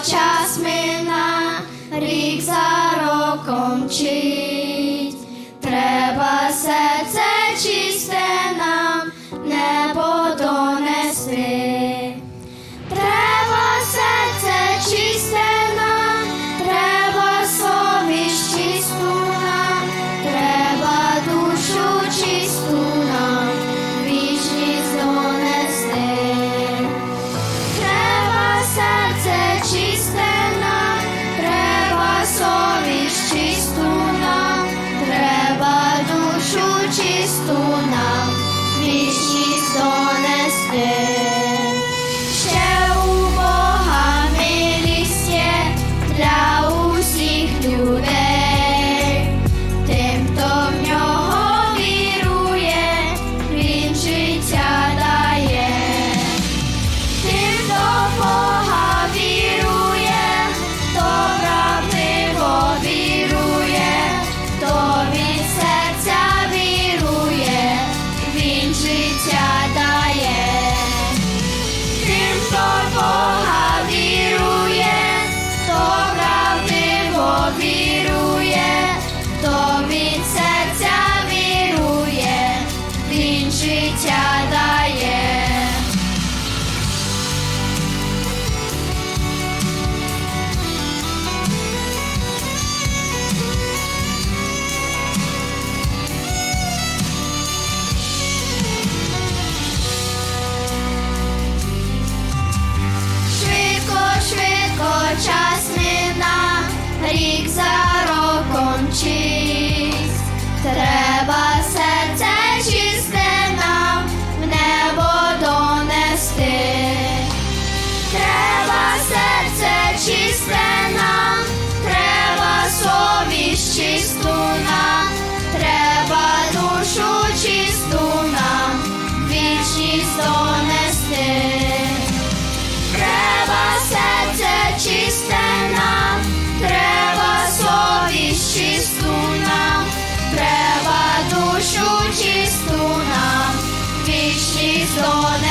час мина, рік за роком чи. Inside. донести, треба серце чисте нам, треба совість чисту нам, треба душу чисту нам, вічність донести.